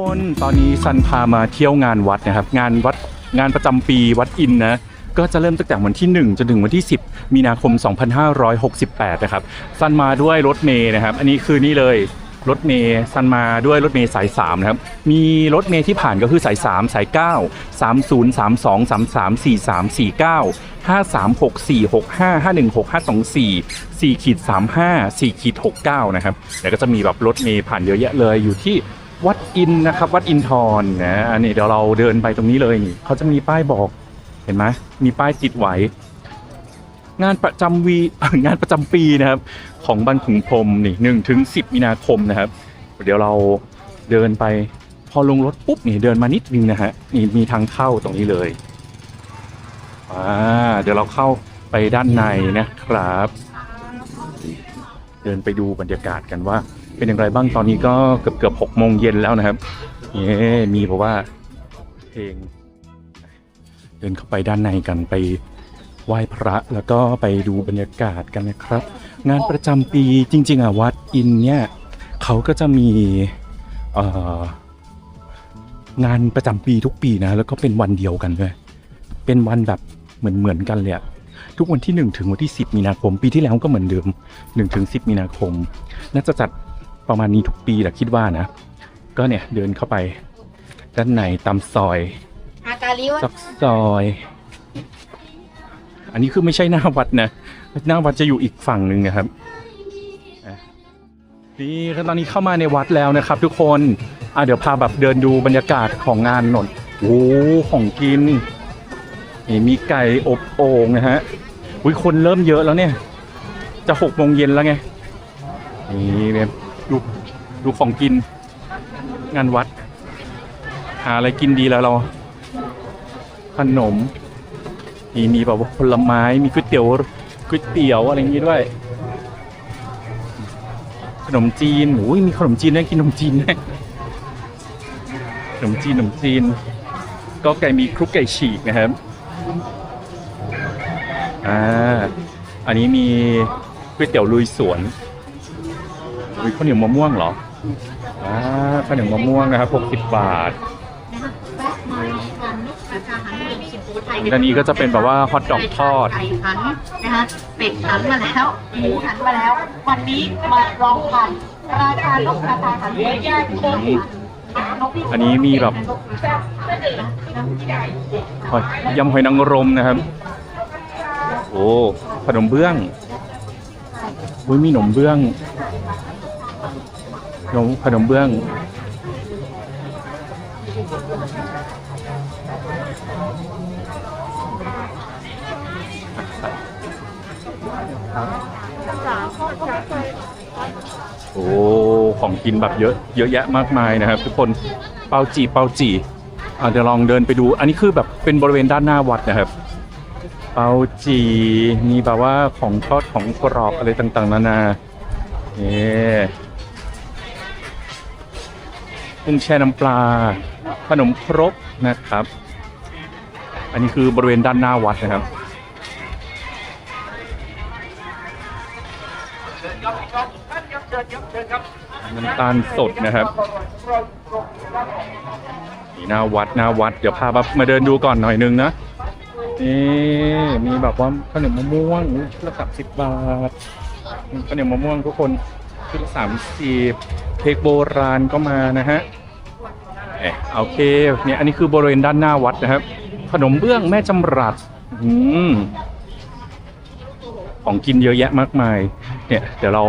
คนตอนนี้ซันพามาเที่ยวงานวัดนะครับ งานวัดงานประจำปีวัดอินนะก็จะเริ่มตั้งแต่วันที่ 1 จนถึงวันที่ 10 มีนาคม 2568 นะครับซันมาด้วยรถเมย์นะครับ อันนี้คือนี่เลยรถเมย์ซันมาด้วยรถเมย์สาย3นะครับ มีรถเมย์ที่ผ่านก็คือสาย 3 สาย 9 30 32 33 43 49 53 64 65 516 524 4ขีด35 4ขีด69 นะครับ แล้วก็จะมีแบบรถเมย์ผ่านเยอะแยะเลยอยู่ที่ วัดอินนะครับ วัดอินทรนะอันนี้เดี๋ยวเราเดินไปตรงนี้เลยนี่เขาจะมีป้ายบอก เห็นไหมมีป้ายติดไว้งานประจำวีงานประจำปีนะครับ ของบ้านขุงพรมนี่หนึ่งถึงสิบมีนาคมนะครับ เดี๋ยวเราเดินไปพอลงรถปุ๊บนี่เดินมานิดนึงนะฮะนี่มีทางเข้าตรงนี้เลยอ่าเดี๋ยวเราเข้าไปด้านในนะครับ เดินไปดูบรรยากาศกันว่า เป็นอย่างไรบ้างตอนนี้ก็เกือบเกือบหกโมงเย็นแล้วนะครับเย้มีเพราะว่าเพลง เดินเข้าไปด้านในกันไปไหว้พระแล้วก็ไปดูบรรยากาศกันนะครับ งานประจำปีจริง ๆอะวัดอินเนี่ยเขาก็จะมีงานประจำปีทุกปีนะ แล้วก็เป็นวันเดียวกันด้วยเป็นวันแบบเหมือนเหมือนกันเลยทุกวันที่ 1 ถึงวันที่ 10 มีนาคม ปีที่แล้วก็เหมือนเดิม 1 ถึง 10 มีนาคม น่าจะจัด ประมาณนี้ทุกปีแหละคิดว่านะ ก็เนี่ยเดินเข้าไป ด้านในตามซอยอากาลิวะซอกซอย อันนี้คือไม่ใช่หน้าวัดนะ หน้าวัดจะอยู่อีกฝั่งหนึ่งนะครับอะนี่ตอนนี้เข้ามาในวัดแล้วนะครับ ทุกคนอะเดี๋ยวพาแบบเดินดูบรรยากาศของงานหน่อยโอ้โหของกินนี่มีไก่อบโอ่งนะฮะอุ้ยคนเริ่มเยอะแล้วเนี่ย จะหกโมงเย็นแล้วไงนี่เนี่ย ดูดูของกินงานวัด หาอะไรกินดีแล้วเราขนมมีมีแบบผลไม้มีก๋วยเตี๋ยวก๋วยเตี๋ยวอะไรอย่างงี้ด้วย ขนมจีนโอ้ยมีขนมจีนได้กินขนมจีนได้ขนมจีนขนมจีน ก็ไก่มีคลุกไก่ฉีกนะครับอ่าอันนี้มีก๋วยเตี๋ยวลุยสวน มีข้าวเหนียวมะม่วงเหรออ่าข้าวเหนียวมะม่วงนะครับ 60 บาทอันนี้ก็จะเป็นแบบว่าฮอทดอกทอด ไก่หันนะคะเป็ดหันมาแล้วหมูหันมาแล้ว วันนี้มาลองทานราคานกกระทาหันหัวแยกโคตรอันนี้มีแบบหอยยำหอยนางรมนะครับ โอ้ขนมเบื้องอุ้ยมีขนมเบื้อง ขนมขนมเบื้องโอ้ ของกินแบบเยอะ เยอะแยะมากมายนะครับ ทุกคน เปาจีเปาจีอะเดี๋ยวลองเดินไปดู อันนี้คือแบบเป็นบริเวณด้านหน้าวัดนะครับ เปาจีมีแบบว่าของทอดของกรอบอะไรต่างๆ นานาเนี่ กุ้งแช่น้ำปลา ขนมครกนะครับ อันนี้คือบริเวณด้านหน้าวัดนะครับน้ำตาลสดนะครับนี่หน้าวัดหน้าวัด เดี๋ยวพาบบมาเดินดูก่อนหน่อยนึงนะนี่มีแบบว่าข้าวเหนียวมะม่วงชุดละสามสิบบาทข้าวเหนียวมะม่วงทุกคนชุดละสามสิบ เค้กโบราณก็มานะฮะเอ๊ะโอเคเนี่ยอันนี้คือบริเวณด้านหน้าวัดนะครับ ขนมเบื้องแม่จำรัดอของกินเยอะแยะมากมาย เนี่ย เดี๋ยวเรา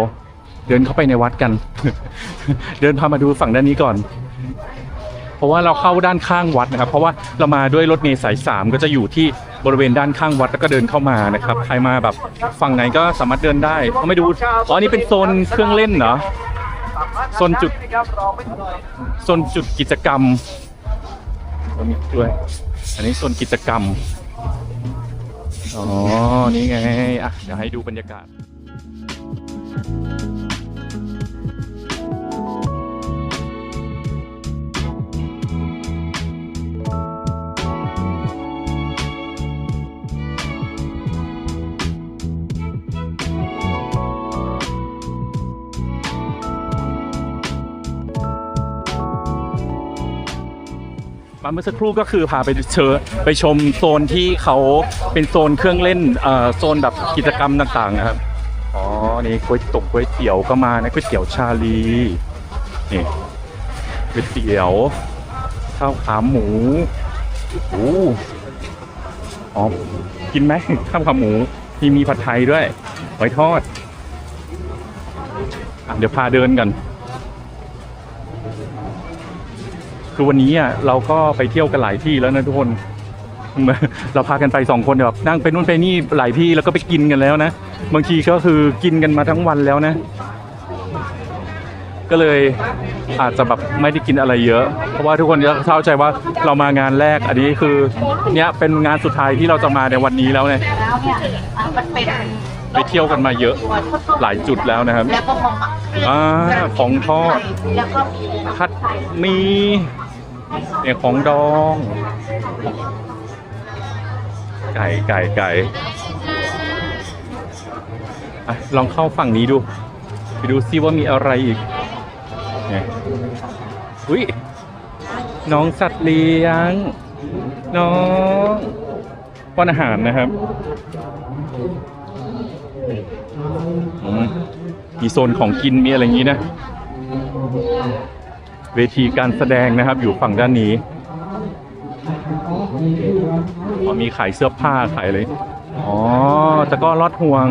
เดินเข้าไปในวัดกัน เดินพามาดูฝั่งด้านนี้ก่อน เพราะว่าเราเข้าด้านข้างวัดนะครับ เพราะว่าเรามาด้วยรถเมล์สายสามก็จะอยู่ที่บริเวณด้านข้างวัดแล้วก็เดินเข้ามานะครับ ใครมาแบบฝั่งไหนก็สามารถเดินได้เขาไม่ดูอ๋อนนี้เป็นโซนเครื่องเล่นเหรอ โซนจุดโซนจุดกิจกรรมมีด้วย อันนี้โซนกิจกรรม อ๋อ นี่ไง อะ เดี๋ยวให้ดูบรรยากาศ เมื่อสักครู่ก็คือพาไปเชอไปชมโซนที่เขาเป็นโซนเครื่องเล่นโซนแบบกิจกรรมต่างๆนะครับอ๋อนี่ก๋วยตกก๋วยเตี๋ยวก็มานะก๋วยเตี๋ยวชาลีนี่ก๋วยเตี๋ยวข้าวขาหมูโอ้อ๋อกินไหมข้าวขาหมูมีมีผัดไทยด้วยหอยทอดอเดี๋ยวพาเดินกัน คือวันนี้อะเราก็ไปเที่ยวกันหลายที่แล้วนะทุกคน เราพากันไปสองคนแบบนั่งไปนู่นไปนี่หลายที่แล้วก็ไปกินกันแล้วนะบางทีก็คือกินกันมาทั้งวันแล้วนะ ก็เลยอาจจะแบบไม่ได้กินอะไรเยอะ เพราะว่าทุกคนจะเข้าใจว่าเรามางานแรกอันนี้คือเนี้ยเป็นงานสุดท้ายที่เราจะมาในวันนี้แล้วไงแล้วเนี่ยอะมันเป็นไปเที่ยวกันมาเยอะหลายจุดแล้วนะครับแล้วก็มาหมักอ่าของทอดแล้วก็มีผัดหมี เนี่ยของดอง ไก่ไก่ไก่ลองเข้าฝั่งนี้ดู ไปดูซิว่ามีอะไรอีกเนี่ยอุ้ยน้องสัตว์เลี้ยง น้องป้อนอาหารนะครับอีโซนของกินมีอะไรอย่างนี้นะ เวทีการแสดงนะครับ อยู่ฝั่งด้านนี้อ๋อมีขายเสื้อผ้าขายอะไรอ๋อต่ก็ลอดห่วง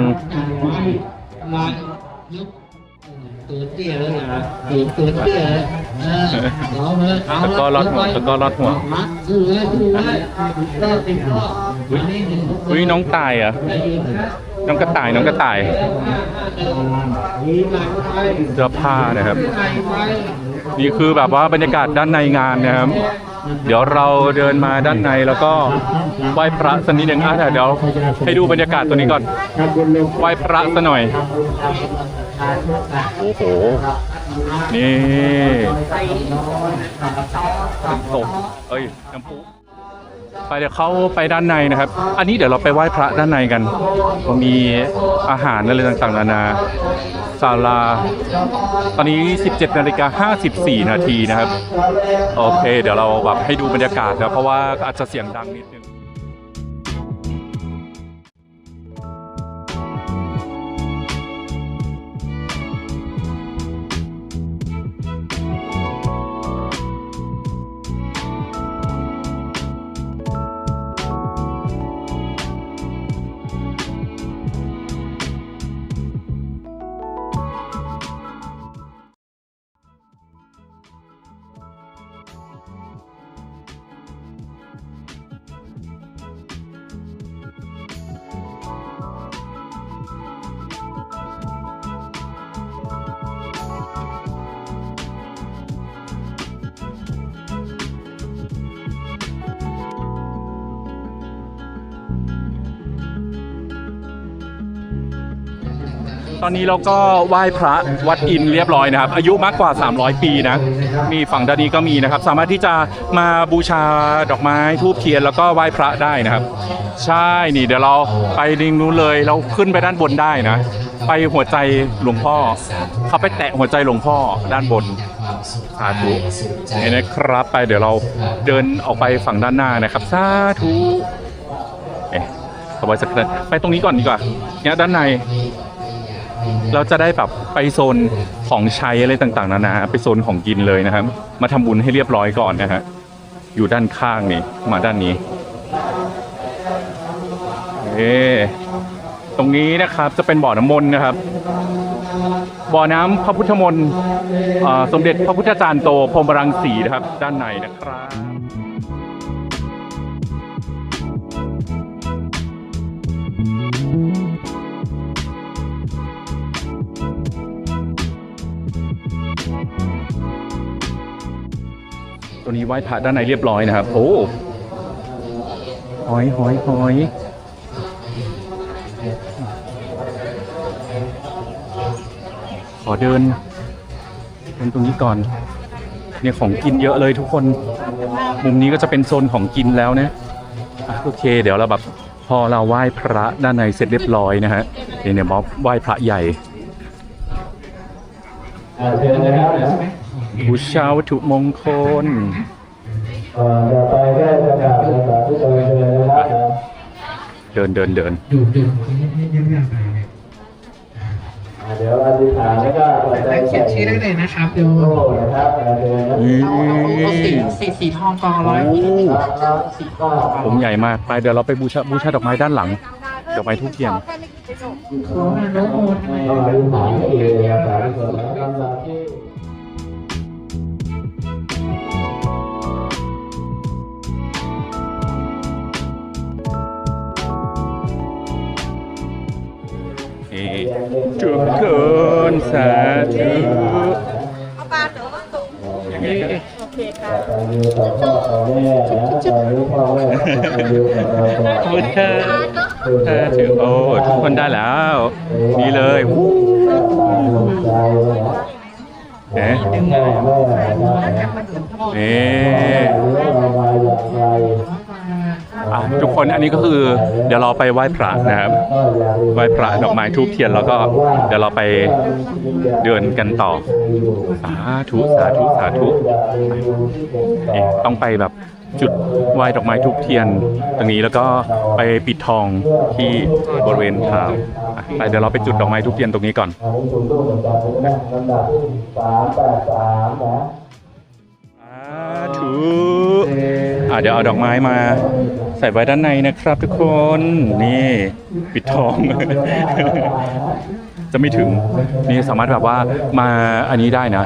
ตัวเตี้ยแล้วนะตัวตัวเตี้ยเอลอาตะก้อรอดหัวงตะก้อรอดหัวมัดซื้อเลยซื้อเลยก็ติดก็อุ้ยน้องตายอะน้องกระต่ายน้องกระต่ายเสื้อผ้านะครับ นี่คือแบบว่าบรรยากาศด้านในงานนะครับ เดี๋ยวเราเดินมาด้านในแล้วก็ไหว้พระสักนิดหนึ่งอะเดี๋ยวให้ดูบรรยากาศตัวนี้ก่อนไหว้พระซะหน่อยโอ้โหนี่ตกเอ้ยน้ำพุ ไปเดี๋ยวเข้าไปด้านในนะครับ อันนี้เดี๋ยวเราไปไหว้พระด้านในกัน มีอาหารอะไรต่างๆนานาศาลา ตอนนี้ 17นาฬิกา54 นาทีนะครับ โอเค เดี๋ยวเราแบบให้ดูบรรยากาศนะเพราะว่าอาจจะเสียงดังนิดนึง ตอนนี้เราก็ไหว้พระวัดอินเรียบร้อยนะครับ อายุมากกว่า 300 ปีนะ มีฝั่งด้านนี้ก็มีนะครับ สามารถที่จะมาบูชาดอกไม้ทูบเทียนแล้วก็ไหว้พระได้นะครับ ใช่นี่เดี๋ยวเราไปลิงนู้นเลยเราขึ้นไปด้านบนได้นะ ไปหัวใจหลวงพ่อ เขาไปแตะหัวใจหลวงพ่อด้านบนสาธุนี่นะครับ ไปเดี๋ยวเราเดินออกไปฝั่งด้านหน้านะครับสาธุเอ๊ะสบายสักนิดไปตรงนี้ก่อนดีกว่าเนี่ยด้านใน เราจะได้แบบไปโซนของใช้อะไรต่างๆนานาไปโซนของกินเลยนะครับ มาทำบุญให้เรียบร้อยก่อนนะฮะอยู่ด้านข้างนี่มาด้านนี้เอตรงนี้นะครับจะเป็นบ่อน้ำมนต์นะครับ บ่อน้ำพระพุทธมนต์สมเด็จพระพุทธจารย์โตพรมรังสีนะครับ ด้านในนะครับ ตัวนี้ไหว้พระด้านในเรียบร้อยนะครับ โอ้หอยหอยหอยขอเดินเดินตรงนี้ก่อน เนี่ยของกินเยอะเลยทุกคน มุมนี้ก็จะเป็นโซนของกินแล้วนะอะโอเค เดี๋ยวเราแบบพอเราไหว้พระด้านในเสร็จเรียบร้อยนะฮะเดี๋ยวเนี่ยบ๊อบไหว้พระใหญ่บู ชาวัตถุมงคลก่อนจะไปก็จะกราบภาษาทุกคนเลยนะครับเดินเดินเดินอยู่อยู่เงียบๆไปเนี่ยเดี๋ยวอธิษฐานแล้วก็เขียนชื่อได้เลยนะครับเดี๋ยวโอ้นะครับเดินนะนี่เอาสีสีสีทองกองร้อยสีก้าผมใหญ่มากไปเดี๋ยวเราไปบูชาบูชาดอกไม้ด้านหลังดอกไม้ทูบเทียนขออนุโมทนา บคุณค่ะสาธุโอ้ทุกคนได้แล้วนี่เลยวู้ใจนะเอ๊ะแม่แม่นะนี่ ทุกคนอันนี้ก็คือเดี๋ยวเราไปไหว้พระนะครับไหว้พระดอกไม้ทูบเทียนแล้วก็เดี๋ยวเราไปเดินกันต่อ สาธุสาธุสาธุต้องไปแบบจุดไหว้ดอกไม้ทูบเทียนตรงนี้แล้วก็ไปปิดทองที่บริเวณเท้าอะไปเดี๋ยวเราไปจุดดอกไม้ทูบเทียนตรงนี้ก่อนสาธุ อ่าเดี๋ยวเอาดอกไม้มา ใส่ไว้ด้านในนะครับ ทุกคนนี่ปิดทอง จะไม่ถึง นี่สามารถแบบว่ามาอันนี้ได้นะ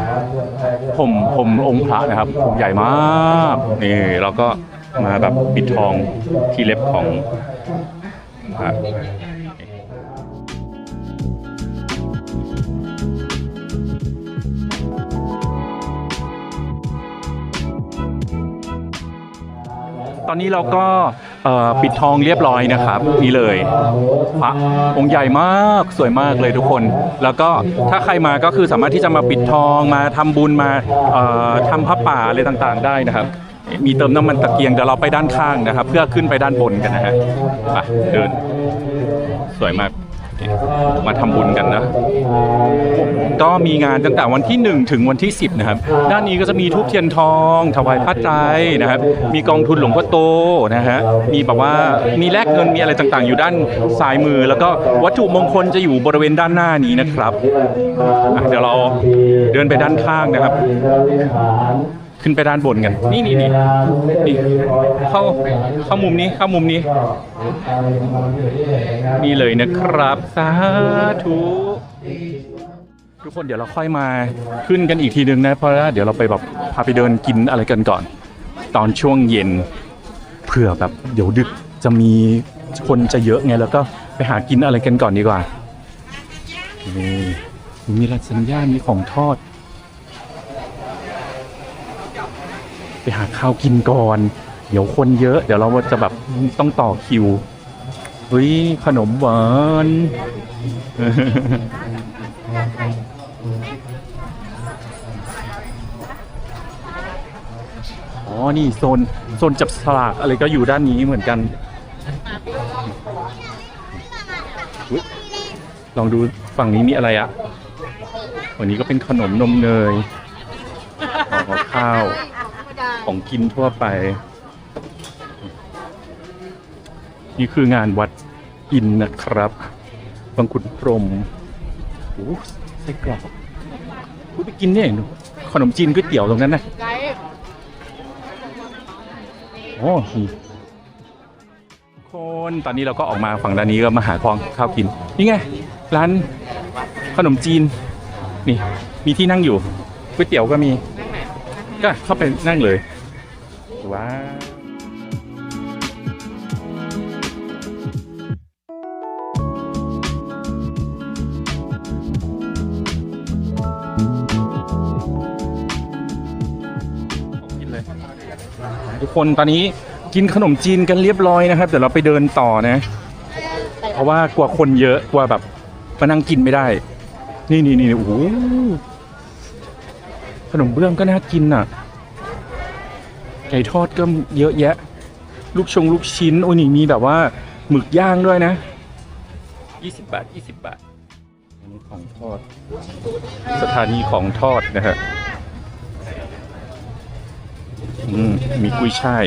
ผมผมองค์พระนะครับผมใหญ่มากนี่เราก็มาแบบปิดทองที่เล็บของพระ ตอนนี้เราก็ปิดทองเรียบร้อยนะครับ นี่เลยพระองค์ใหญ่มากสวยมากเลยทุกคน แล้วก็ถ้าใครมาก็คือสามารถที่จะมาปิดทองมาทำบุญมาเอ่อทำพระป่าอะไรต่างๆ ได้นะครับ มีเติมน้ำมันตะเกียงเดี๋ยวเราไปด้านข้างนะครับ เพื่อขึ้นไปด้านบนกันนะฮะไปเดิน สวยมาก มาทำบุญกันนะ ก็มีงานตั้งแต่วันที่ 1 ถึงวันที่ 10 นะครับ ด้านนี้ก็จะมีทูบเทียนทอง ถวายผ้าไตรนะครับ มีกองทุนหลวงพ่อโตนะฮะ มีแบบว่ามีแลกเงินมีอะไรต่างๆ อยู่ด้านซ้ายมือ แล้วก็วัตถุมงคลจะอยู่บริเวณด้านหน้านี้นะครับอะเดี๋ยวเราเดินไปด้านข้างนะครับ ขึ้นไปด้านบนกัน นี่นี่นี่นี่เข้าเข้ามุมนี้เข้ามุมนี้ นี่เลยนะครับสาธุทุกคนเดี๋ยวเราค่อยมาขึ้นกันอีกทีนึงนะ เพราะว่าเดี๋ยวเราไปแบบพาไปเดินกินอะไรกันก่อน ตอนช่วงเย็นเผื่อแบบเดี๋ยวดึกจะมีคนจะเยอะไงแล้วก็ไปหากินอะไรกันก่อนดีกว่านี่มีรัสัญญาณมีของทอด ไปหาข้าวกินก่อน เดี๋ยวคนเยอะ เดี๋ยวเราจะแบบต้องต่อคิวเฮ้ยขนมหวานอ๋อ นี่โซนโซนจับสลากอะไรก็อยู่ด้านนี้เหมือนกัน ลองดูฝั่งนี้มีอะไรอะวันนี้ก็เป็นขนมนมเนยของข้าว ของกินทั่วไป นี่คืองานวัดอินนะครับ บางขุนพรมโอ้ไส้กรอกอุ๊ยไปกินเนี่ยขนมจีนก๋วยเตี๋ยวตรงนั้นนะโอ้คนตอนนี้เราก็ออกมาฝั่งด้านนี้ก็มาหาของข้าวกิน นี่ไง ร้านขนมจีน นี่ มีที่นั่งอยู่ก๋วยเตี๋ยวก็มี ก็เข้าไปนั่งเลย ว้าทุกคนตอนนี้กินขนมจีนกันเรียบร้อยนะครับ เดี๋ยวเราไปเดินต่อนะ เพราะว่ากลัวคนเยอะกลัวแบบมานั่งกินไม่ได้ นี่นี่นี่โอ้โหขนมเบื้องก็น่ากินอะ ไก่ทอดก็เยอะแยะ ลูกชงลูกชิ้น โอ้นี่มีแบบว่าหมึกย่างด้วยนะ 20 บาท 20 บาท อันนี้ของทอด สถานีของทอดนะฮะอือืมมีกุ้ยช่าย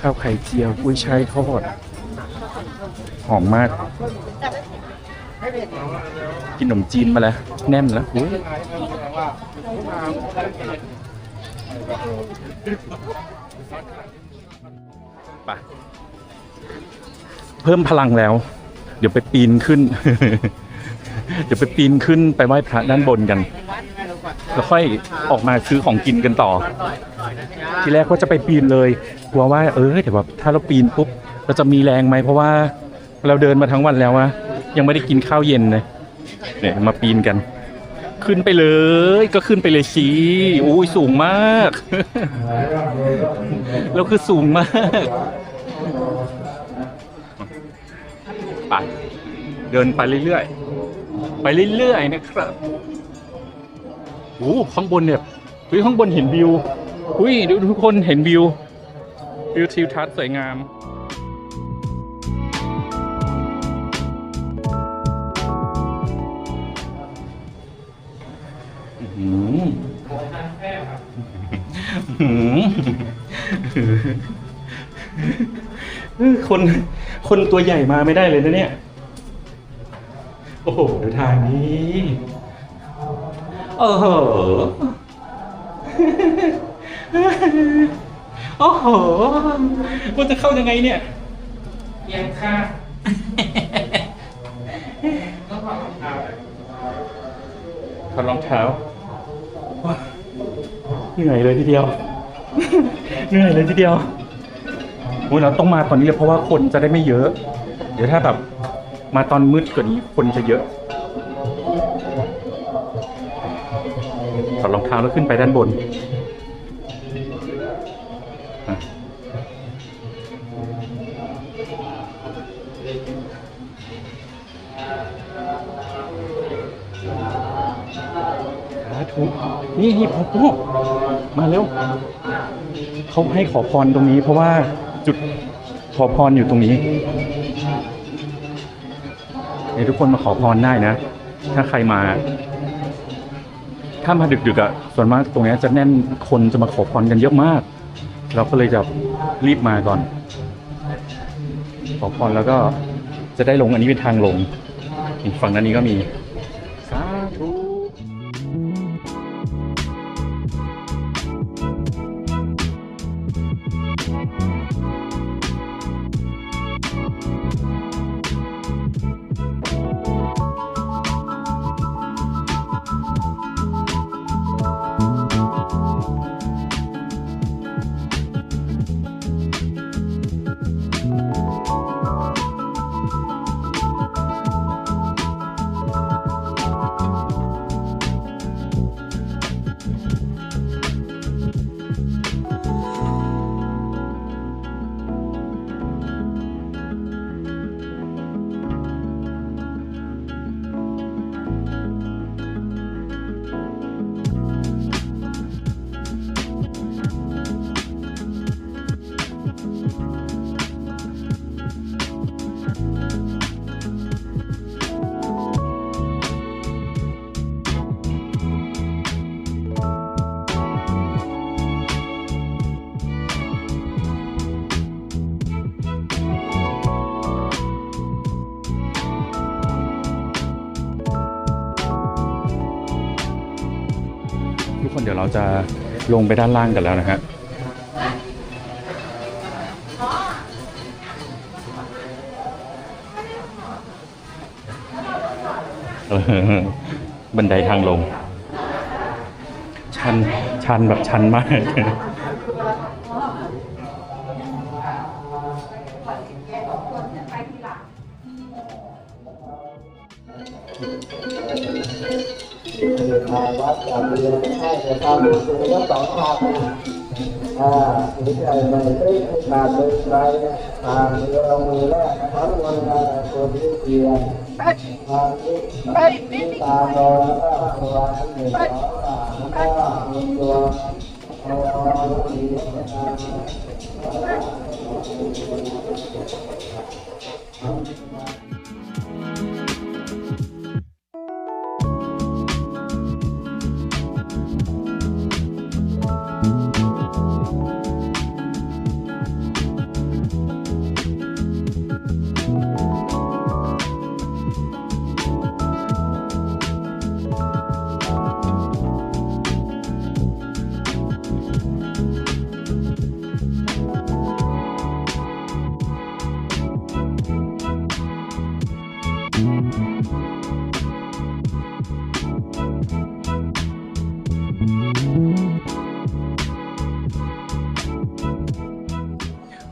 ข้าวไข่เจียวกุ้ยช่ายทอด หอมมาก กินขนมจีนมาแล้ว แน่นแล้วอุ๊ย ไปเพิ่มพลังแล้ว เดี๋ยวไปปีนขึ้น เดี๋ยวไปปีนขึ้นไปไหว้พระด้านบนกัน แล้วค่อยออกมาซื้อของกินกันต่อ ทีแรกว่าจะไปปีนเลยกลัวว่า เออเดี๋ยวแบบถ้าเราปีนปุ๊บเราจะมีแรงไหมเพราะว่าเราเดินมาทั้งวันแล้วอะยังไม่ได้กินข้าวเย็นเลยเนี่ยมาปีนกัน ขึ้นไปเลย ก็ขึ้นไปเลยสิอุ้ยสูงมาก แล้วคือสูงมากไปเดินไปเรื่อยๆ ไปเรื่อยๆนะครับโอ้ข้างบนเนี่ยเฮ้ยข้างบนเห็นวิวอุ้ยดูทุกคนเห็นวิว วิวทิวทัศน์สวยงาม คน คนตัวใหญ่มาไม่ได้เลยนะเนี่ย โอ้โหดูทางนี้โอ้โหโอ้โหว่าจะเข้ายังไงเนี่ยยังค่ะถอดรองเท้าว้า เหนื่อยเลยทีเดียว เหนื่อยเลยทีเดียวโอ้ยเราต้องมาตอนนี้เลยเพราะว่าคนจะได้ไม่เยอะ เดี๋ยวถ้าแบบมาตอนมืดกว่านี้คนจะเยอะถอดรองเท้าแล้วขึ้นไปด้านบนสาธุนี่นี่พ่อพ่อ มาเร็วเขาให้ขอพรตรงนี้ เพราะว่าจุดขอพรอยู่ตรงนี้นี่ทุกคนมาขอพรได้นะ ถ้าใครมา ถ้ามาดึกๆอะส่วนมากตรงนี้จะแน่นคนจะมาขอพรกันเยอะมาก เราก็เลยจะรีบมาก่อน ขอพรแล้วก็จะได้ลงอันนี้เป็นทางลง ฝั่งด้นนี้ก็มี จะลงไปด้านล่างกันแล้วนะฮะบันไดทางลง ชันชันแบบชันมากางวัดทำเรียนให้แต่ทำดูดูทั้งสองทางอ่าวิจัยมันได้มาโดยใคร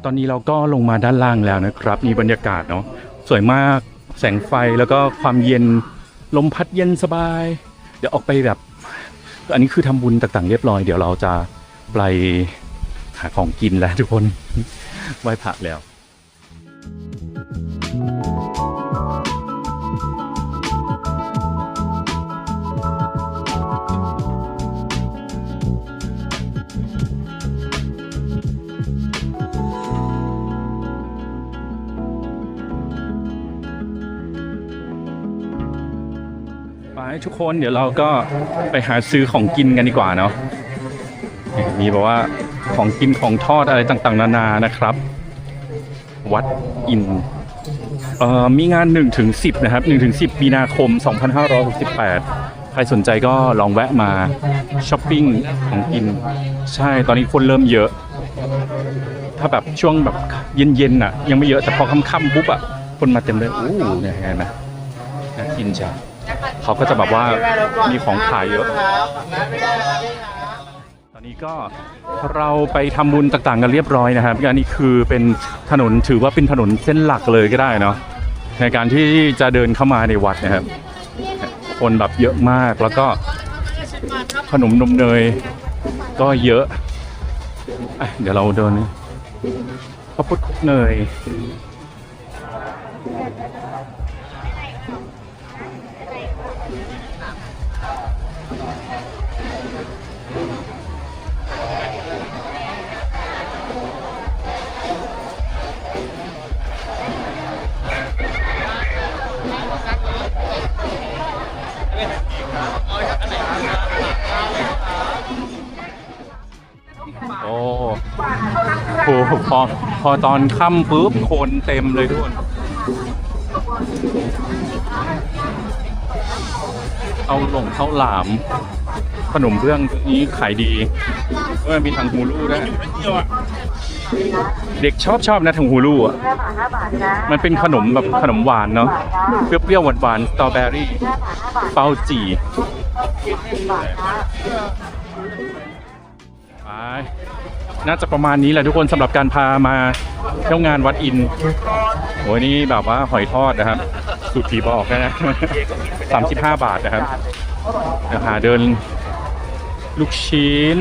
ตอนนี้เราก็ลงมาด้านล่างแล้วนะครับ มีบรรยากาศเนาะสวยมากแสงไฟแล้วก็ความเย็นลมพัดเย็นสบาย เดี๋ยวออกไปแบบ อันนี้คือทำบุญต่างๆ เรียบร้อยเดี๋ยวเราจะไปหาของกินแล้วทุกคนไหว้พระแล้ว ไปทุกคนเดี๋ยวเราก็ไปหาซื้อของกินกันดีกว่าเนาะมีบอกว่าของกินของทอดอะไรต่างๆ นานานะครับ วัดอินเอ่อมีงาน1ถึง10 นะครับ1ถึง10 มีนาคม 2568 ใครสนใจก็ลองแวะมาช้อปปิ้งของกิน ใช่ตอนนี้คนเริ่มเยอะ ถ้าแบบช่วงแบบเย็นๆน่ะ ยังไม่เยอะแต่พอค่ำๆปุ๊บอะคนมาเต็มเลยอู้เนี่ยเห็นไหมน่ากินจ้ะ เขาก็จะแบบว่ามีของขายเยอะ ตอนนี้ก็เราไปทำบุญต่างๆกันเรียบร้อยนะครับอันนี้คือเป็นถนนถือว่าเป็นถนนเส้นหลักเลยก็ได้เนาะในการที่จะเดินเข้ามาในวัดนะครับ คนแบบเยอะมากแล้วก็ขนมนมเนยก็เยอะ เดี๋ยวเราเดินข้าวปุ้นคลุกเนย โหพอพอตอนค่ำปุ๊บคนเต็มเลยทุกคนเอาหลงข้าวหลาม ขนมเบื้องนี้ขายดีเออมีทางฮูลูด้วยเด็กชอบชอบนะทางฮูลูอะมันเป็นขนมแบบขนมหวานเนาะเปรี้ยวๆหวานๆสตรอเบอรี่ เปาจี่ไป น่าจะประมาณนี้แหละทุกคนสำหรับการพามาเที่ยวงานวัดอินโอ้ยนี่แบบว่าหอยทอดนะครับสูตรผีบอกนะสามสิบห้าบาทนะครับเดี๋ยวหาเดินลูกชิ้น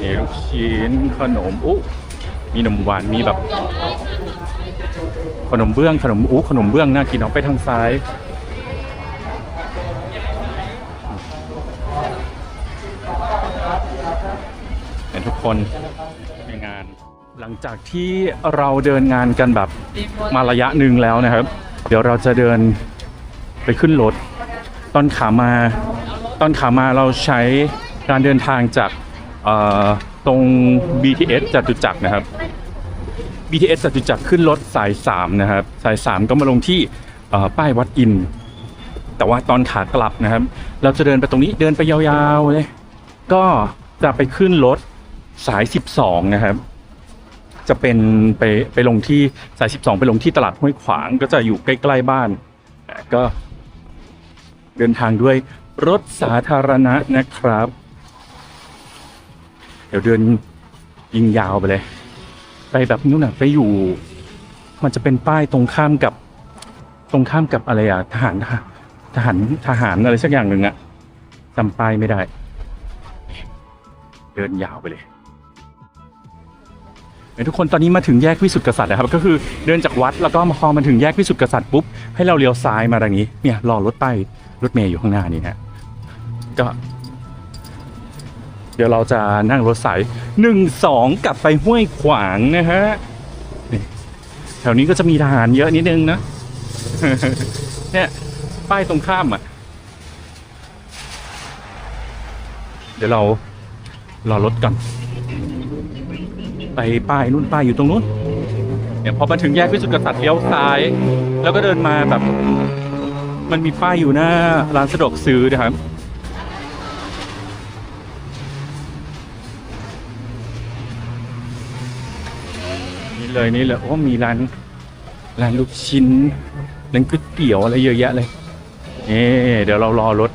นี่ลูกชิ้นขนมอุ๊มีขนมหวานมีแบบ ขนมเบื้องขนมอู้ขนมเบื้องน่ากินเอาไปทางซ้าย คนในงาน หลังจากที่เราเดินงานกันแบบมาระยะหนึ่งแล้วนะครับ เดี๋ยวเราจะเดินไปขึ้นรถตอนขามา ตอนขามาเราใช้การเดินทางจากตรง BTS จตุจักรนะครับ BTS จตุจักรขึ้นรถสาย 3 นะครับ สาย 3 ก็มาลงที่ป้ายวัดอิน แต่ว่าตอนขากลับนะครับ เราจะเดินไปตรงนี้เดินไปยาวๆเลย ก็จะไปขึ้นรถ สาย 12 นะครับ จะเป็นไปไปลงที่สาย 12 ไปลงที่ตลาดห้วยขวางก็จะอยู่ใกล้ ๆ บ้าน ก็ เดินทางด้วยรถสาธารณะนะครับ เดี๋ยวเดินยิงยาวไปเลย ไปแบบนู้นน่ะไปอยู่ มันจะเป็นป้ายตรงข้ามกับ ตรงข้ามกับอะไรอะทหารทหารทหารอะไรสักอย่างหนึ่งอะจำป้ายไม่ได้ เดินยาวไปเลย ทุกคนตอนนี้มาถึงแยกวิสุทธิกษัตริย์นะครับ ก็คือเดินจากวัดแล้วก็มาพอมาถึงแยกวิสุทธิกษัตริย์ปุ๊บให้เราเลี้ยวซ้ายมาทางนี้เนี่ยรอรถป้ายรถเมย์อยู่ข้างหน้านี่นะก็ เดี๋ยวเราจะนั่งรถสายหนึ่งสองกลับไปห้วยขวางนะฮะแถวนี้ก็จะมีทหารเยอะนิดนึงนะเนี่ยป้ายตรงข้ามอะ เดี๋ยวเรารอรถก่อน ไปป้ายนู่นป้ายอยู่ตรงนู้นเนี่ยพอมาถึงแยกวิสุทธิ์กษัตริย์เลี้ยวซ้าย แล้วก็เดินมาแบบ มันมีป้ายอยู่หน้าร้านสะดวกซื้อนะครับนี่เลยนี่เลยโอ้มีร้านร้านลูกชิ้นร้านก๋วยเตี๋ยวอะไรเยอะแยะเลยนี่เดี๋ยวเรารอรถ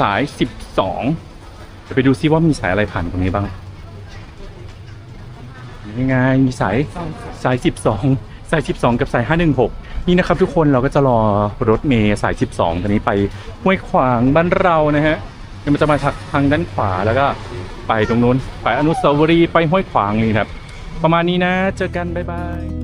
สาย 12เดี๋ยวไปดูซิว่ามีสายอะไรผ่านตรงนี้บ้าง ยังไงมีสายสาย 12 สาย 12 กับสาย 516 นี่นะครับทุกคนเราก็จะรอรถเมย์สาย 12ตอนนี้ไปห้วยขวางบ้านเรานะฮะเดี๋ยวมันจะมาทางด้านขวาแล้วก็ไปตรงนู้นไปอนุสาวรีย์ไปห้วยขวางนี่ครับ ประมาณนี้นะเจอกันบ๊ายบาย